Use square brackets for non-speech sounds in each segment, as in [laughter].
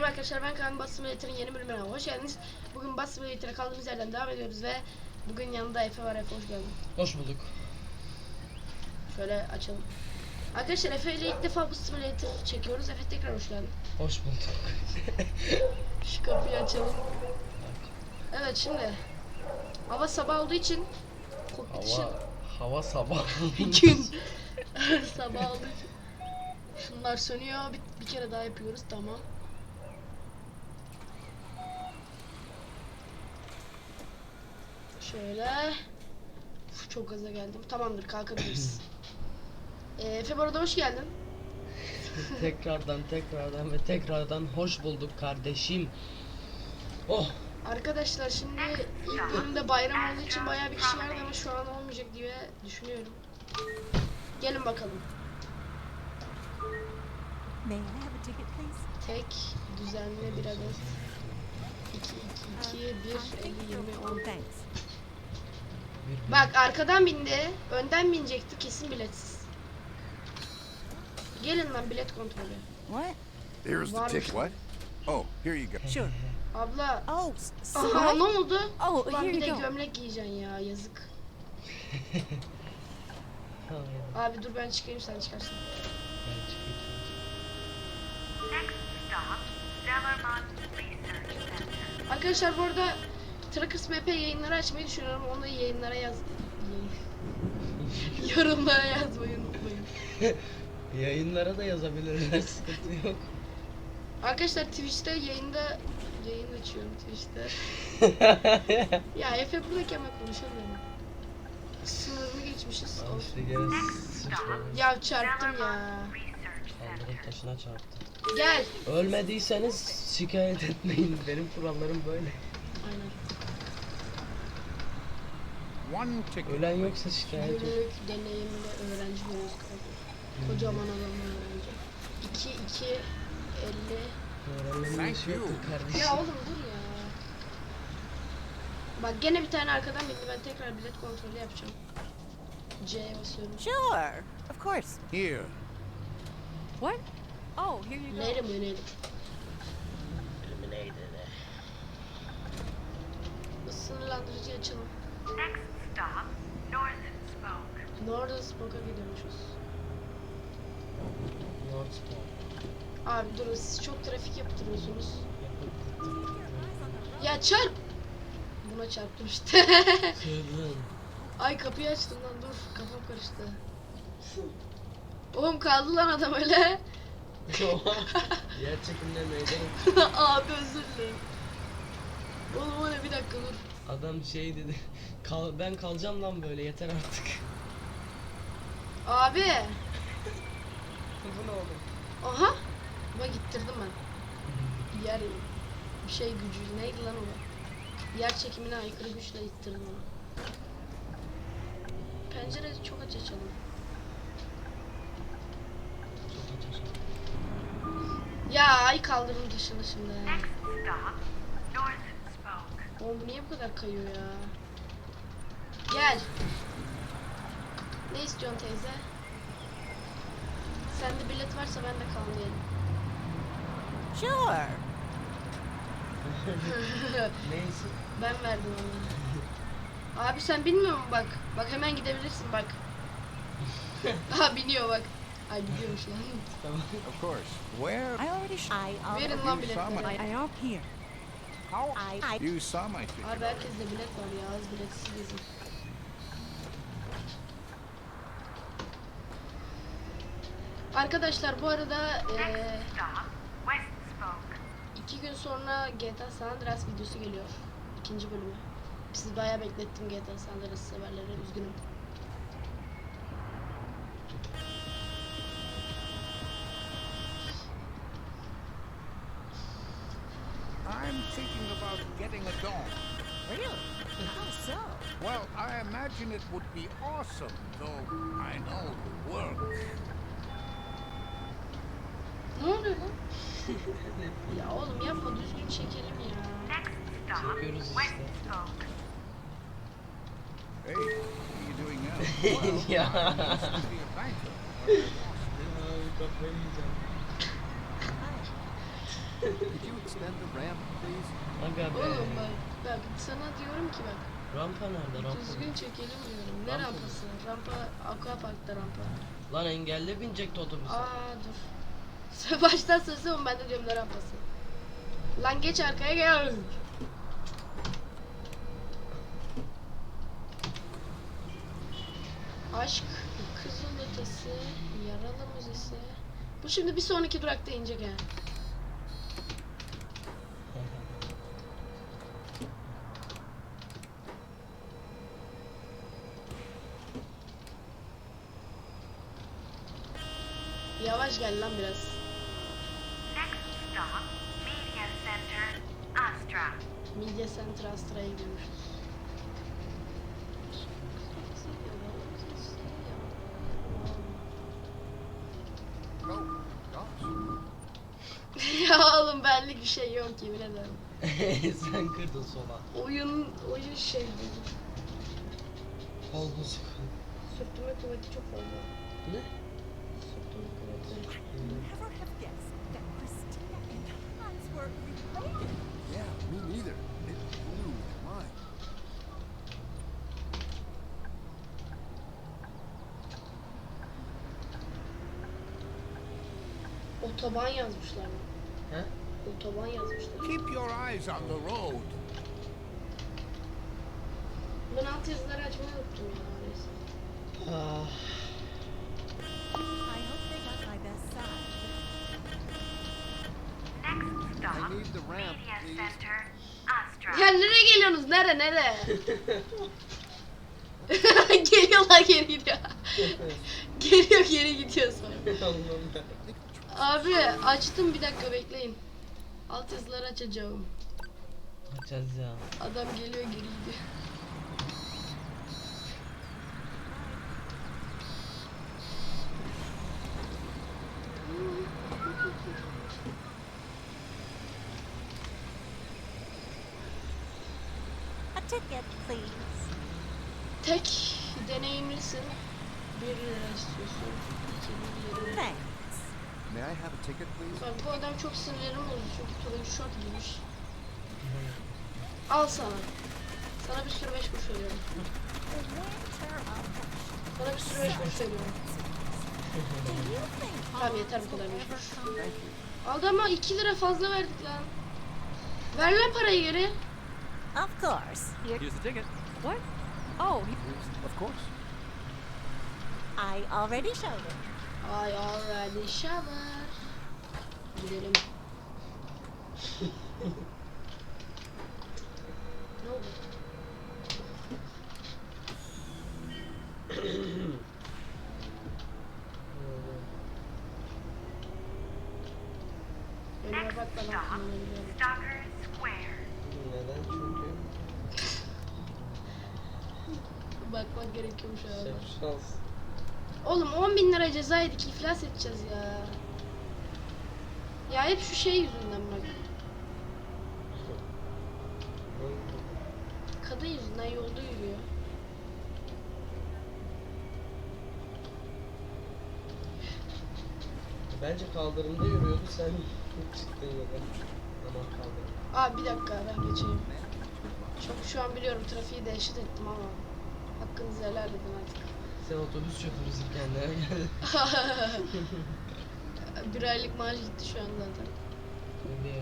Merhaba arkadaşlar ben Kaan Bas Simulator'ın yeni bölümüne hoş geldiniz. Bugün Bas Simulator'a kaldığımız yerden devam ediyoruz ve bugün yanında Efe var Efe hoş geldin. Hoş bulduk. Şöyle açalım. Arkadaşlar Efe ile ilk defa bu simulator çekiyoruz. Efe tekrar hoş geldin. Hoş bulduk. [laughs] Şu kapıyı açalım. Evet şimdi hava sabah olduğu için kokpit için hava, sabah. [laughs] gün sabah için şunlar sönüyor. Bir, bir kere daha yapıyoruz tamam. Şöyle. Uf, çok gaza geldim. Tamamdır kalkabiliriz. [clears throat] ee, Efe bu arada hoş geldin. [laughs] tekrardan tekrardan ve tekrardan hoş bulduk kardeşim. Oh Arkadaşlar şimdi ilk bölümde bayram olduğu için bayağı bir kişi vardı ama şu an olmayacak diye düşünüyorum. Gelin bakalım. May I have a ticket, please? Tek, düzenli bir adet. 2, 2, 2, 1, 50, 20, 10. Bir Bak arkadan bindi, önden binecekti kesin biletsiz. Gelin lan bilet kontrolü. What? Here's the Varmış. ticket. What? Oh, here you go. Sure. Abla, Oh, aha ne oldu? Oh, Ulan here bir de you go. gömlek giyeceksin ya yazık. [laughs] Abi dur ben çıkayım sen çıkarsın. ben çıkayım. Next stop, Zellerman Research Center. Arkadaşlar bu arada Trackers MP yayınları açmayı düşünüyorum. Onu yayınlara yaz... Yayın- [laughs] Yorumlara yazmayı unutmayın. [laughs] Yayınlara da yazabilirler sıkıntı yok. Arkadaşlar Twitch'te yayında yayın açıyorum Twitch'te. [laughs] ya Efe buradayken ben konuşamıyorum. Sınırını geçmişiz. Al işte gene. Ya çarptım ya. Kaldırım taşına çarptı. Gel. Ölmediyseniz şikayet etmeyin. Benim kurallarım böyle. Aynen. Ölen yoksa şikayet et. Günlük deneyimli öğrenci görüyoruz kanka. Kocaman adam öğrenci. 2 2 50. Öğrenmenin işi you. yoktur kardeşim. Ya oğlum dur ya. Bak gene bir tane arkadan bindi. Ben tekrar bilet kontrolü yapacağım. C'ye basıyorum. Sure. Of course. Here. What? Oh, here you go. Neydi bu neydi? Sınırlandırıcı açalım. Northern Spoke. Northern Spoke'a gidiyormuşuz. North. Abi durun siz çok trafik yaptırıyorsunuz. Ya çarp! Buna çarptım işte. [laughs] Ay kapıyı açtım lan dur kafam karıştı. Oğlum kaldı lan adam öyle. [laughs] Yer çekimine meydan. [laughs] Abi özür dilerim. Oğlum ne bir dakika dur. Adam şey dedi. [laughs] Kal, ben kalacağım lan böyle yeter artık. Abi. [laughs] Bu ne oğlum? Aha. Buna gittirdim ben. [laughs] Yer bir şey gücü neydi lan o? Yer çekimine aykırı güçle ittirdim onu. Pencereyi çok aç açalım. Ya ay kaldırım dışında şimdi. Next stop, Northern Spoke. Oğlum niye bu kadar kayıyor ya? Gel. Ne istiyorsun teyze? Sende bilet varsa ben de kalmayayım. Sure. Neyse. ben verdim onu. Abi sen bilmiyor musun bak? Bak hemen gidebilirsin bak. Aha biniyor bak. Ay biliyormuş lan. Tamam. Of course. Where? I already I Verin already lan biletleri. my. I, I up here. How? I I You saw my ticket. Abi herkeste bilet var ya az biletsiz gezin. Arkadaşlar bu arada Spoke. iki gün sonra GTA San Andreas videosu geliyor. İkinci bölümü. Sizi bayağı beklettim GTA San Andreas severlere üzgünüm. Imagine it would be awesome, though I know the work. Ne oluyor lan? ya oğlum yapma düzgün çekelim ya. Next stop, Çekiyoruz işte. Spoke. Hey, what are you doing now? [laughs] ya. I used to be a banker, but I lost it. Kafayı yiyeceğim. Could you extend the ramp, please? Aga be. Oğlum bak. Bak sana diyorum ki bak. Rampa nerede rampa? Düzgün çekelim diyorum. Ne Rampa mı? rampası? Rampa Aquapark'ta rampa. Lan engelle binecekti otobüse. Aa dur. Sen [laughs] baştan söylesene oğlum ben de diyorum ne rampası. Lan geç arkaya gel. Aşk, Kızıl Ötesi, Yaralı Müzesi. Bu şimdi bir sonraki durakta inecek yani. Yavaş gel lan biraz. Next stop, Media Center, Astra. Media Center Astra'ya gidiyormuşuz. Gosh. [laughs] ya oğlum benlik bir şey yok yemin ederim. [laughs] Sen kırdın sola. Oyun, oyun şey dedi. Kol bozuk. Sürtünme kuvveti çok fazla. Ne? Sürtünme Otoban yazmışlar. He? Otoban yazmışlar. Keep your eyes on the road. Ben alt yazıları açmayı unuttum ya. Neyse. Ah. Ya nereye geliyorsunuz? Nere nere? [laughs] Geliyorlar geri gidiyor. [laughs] Geliyor geri gidiyor sonra. Allah'ım ya. Abi açtım bir dakika bekleyin. Alt yazıları açacağım. Açacağız ya. Adam geliyor geri gidiyor. Ticket, please. Tek deneyimlisin. 1 lira istiyorsun. 2 lira. Thanks. May I have a ticket, please? Bak bu adam çok sinirlerim bozdu çünkü turuncu şort giymiş. Al sana. Sana bir sürü 5 kuruş veriyorum. Sana bir sürü 5 kuruş veriyorum. Tamam yeter bu kadar will 5 ever kuruş. Aldı ama 2 lira fazla verdik lan. Ver lan parayı geri. Of course. Here's the ticket. What? Oh, Of course. I already showed it. Ay already shower. Gidelim. ne oldu? Önüme Next bak da stop, [clears throat] Abi. sef şans. Oğlum 10 bin lira ceza yedik iflas edeceğiz ya. Ya hep şu şey yüzünden bak. Kadın yüzünden yolda yürüyor. Bence kaldırımda yürüyordu sen çıktın yola. Tamam kaldırım. Aa bir dakika ben geçeyim. Çok şu an biliyorum trafiği dehşet ettim ama hakkınızı helal edin artık. Sen otobüs şoförüsün kendine gel. [laughs] bir aylık maaş gitti şu an zaten. Öyle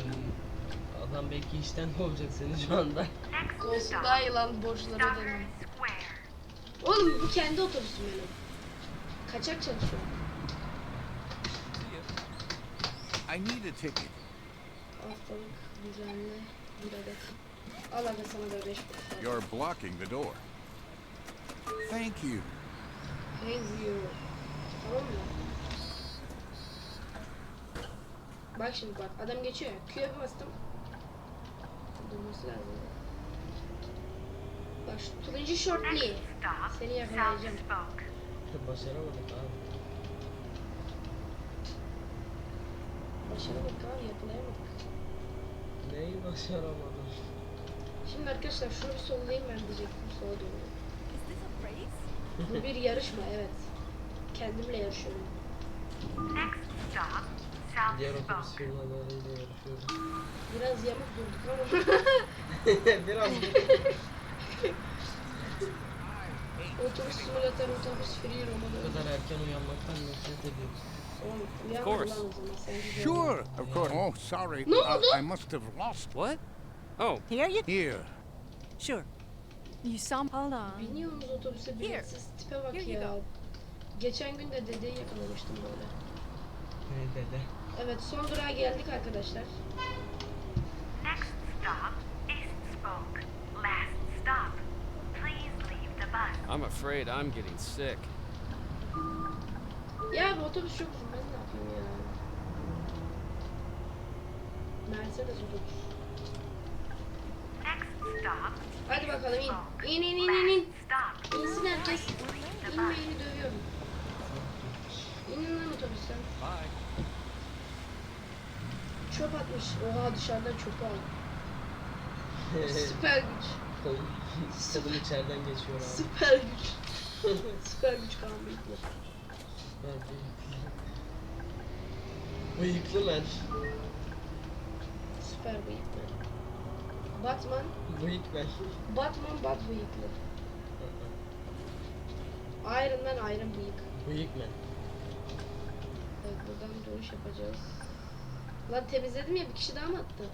Adam belki işten kovacak seni şu anda. Olsun daha iyi lan borçları. Square. Oğlum bu kendi otobüsüm benim. Kaçak çalışıyor. I need a ticket. Haftalık düzenli bir adet. Al hadi sana da 5 kuruş. You're blocking the door. Thank you. Thank you. Tamam mı? Bak şimdi bak adam geçiyor ya. Q'ya bastım. Durması lazım. Bak şu turuncu stop, Seni yakalayacağım. Başaramadık abi. Başaramadık abi yakalayamadık. Neyi başaramadın? Şimdi arkadaşlar şunu bir sollayayım ben diyecektim sola doğru. Is this a race? Bu bir yarışma evet. Kendimle yarışıyorum. Diğer otobüs spoke. firmalarıyla yarışıyoruz. Biraz yamuk durduk ama. [laughs] Biraz otobüs simülatör, otobüs free bu romanı. kadar erken uyanmaktan nefret ediyoruz. Oğlum uyan course. lan o zaman. Sen güzel Sure, of course. Oh, sorry. No, I, no. I must have lost. What? Oh, Here you Here. Sure. You saw hold on. Biniyor musunuz otobüse biletsiz tipe bak Here you ya. go. Geçen gün de dedeyi yakalamıştım böyle. Ne dede? Evet son durağa geldik arkadaşlar. Next stop, East Spoke. Last stop. Please leave the bus. I'm afraid I'm getting sick. Ya bu otobüs çok uzun ben ne yapayım ya. Mercedes otobüs. Next stop, Hadi bakalım in. İn in in in in. İnsin herkes. İnmeyeni dövüyorum. İnin lan otobüsten. Çöp atmış. Oha dışarıdan çöpü al. [laughs] Süper güç. Kolum içeriden geçiyor abi. Süper güç. Süper güç kan bıyıklı. Süper bıyıklı. Bıyıklı men. Süper bıyıklı. Batman. Bıyık men. Batman bat bıyıklı. Iron Man Iron bıyık. Bıyık men. Evet buradan dönüş yapacağız. Lan temizledim ya bir kişi daha mı attı?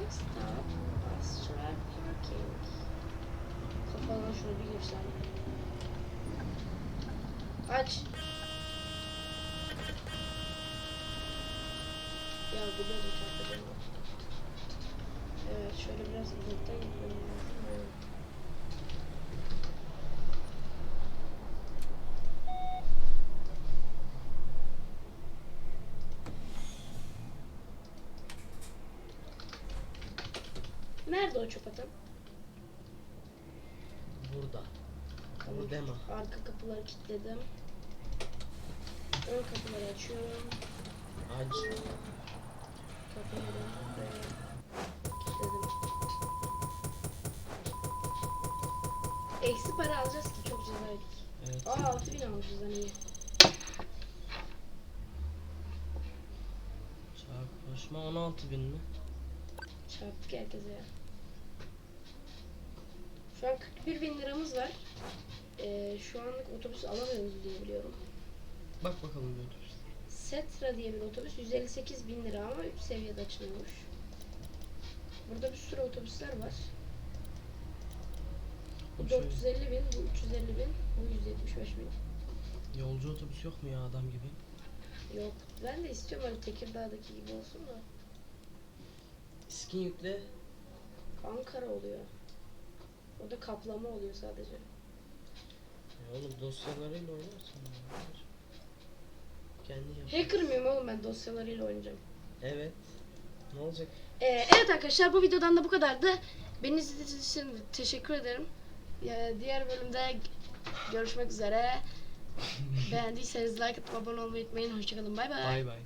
Next stop, Astral Parking. Kafadan şunu bir girsem. Aç. Biliyordum çarpacağım. Evet şöyle biraz lazım. Evet. Nerede o çöp atan? Burada. Burada deme. Arka kapıları kilitledim. Ön kapıları açıyorum. Aç. Eksi para alacağız ki çok ceza yedik. Evet. Aa 6000 almışız lan iyi. Çarpışma 16 bin mi? Çarptık herkese ya. Şu an 41 bin liramız var. Ee, şu anlık otobüs alamıyoruz diye biliyorum. Bak bakalım bir otobüs. Setra diye bir otobüs 158 bin lira ama 3 seviyede açılıyormuş. Burada bir sürü otobüsler var. Bu Şöyle, 450 bin, bu 350 bin, bu 175 bin. Yolcu otobüs yok mu ya adam gibi? Yok. Ben de istiyorum öyle Tekirdağ'daki gibi olsun da. Skin yükle. Ankara oluyor. O da kaplama oluyor sadece. Ya oğlum dosyalarıyla oynarsın. Kendi yap. Hacker mıyım oğlum ben dosyalarıyla oynayacağım. Evet. Ne olacak? Ee, evet arkadaşlar bu videodan da bu kadardı. Beni izlediğiniz için teşekkür ederim. Ya, diğer bölümde görüşmek üzere. [laughs] Beğendiyseniz like atıp abone olmayı unutmayın. Hoşçakalın. Bay bay. Bay bay.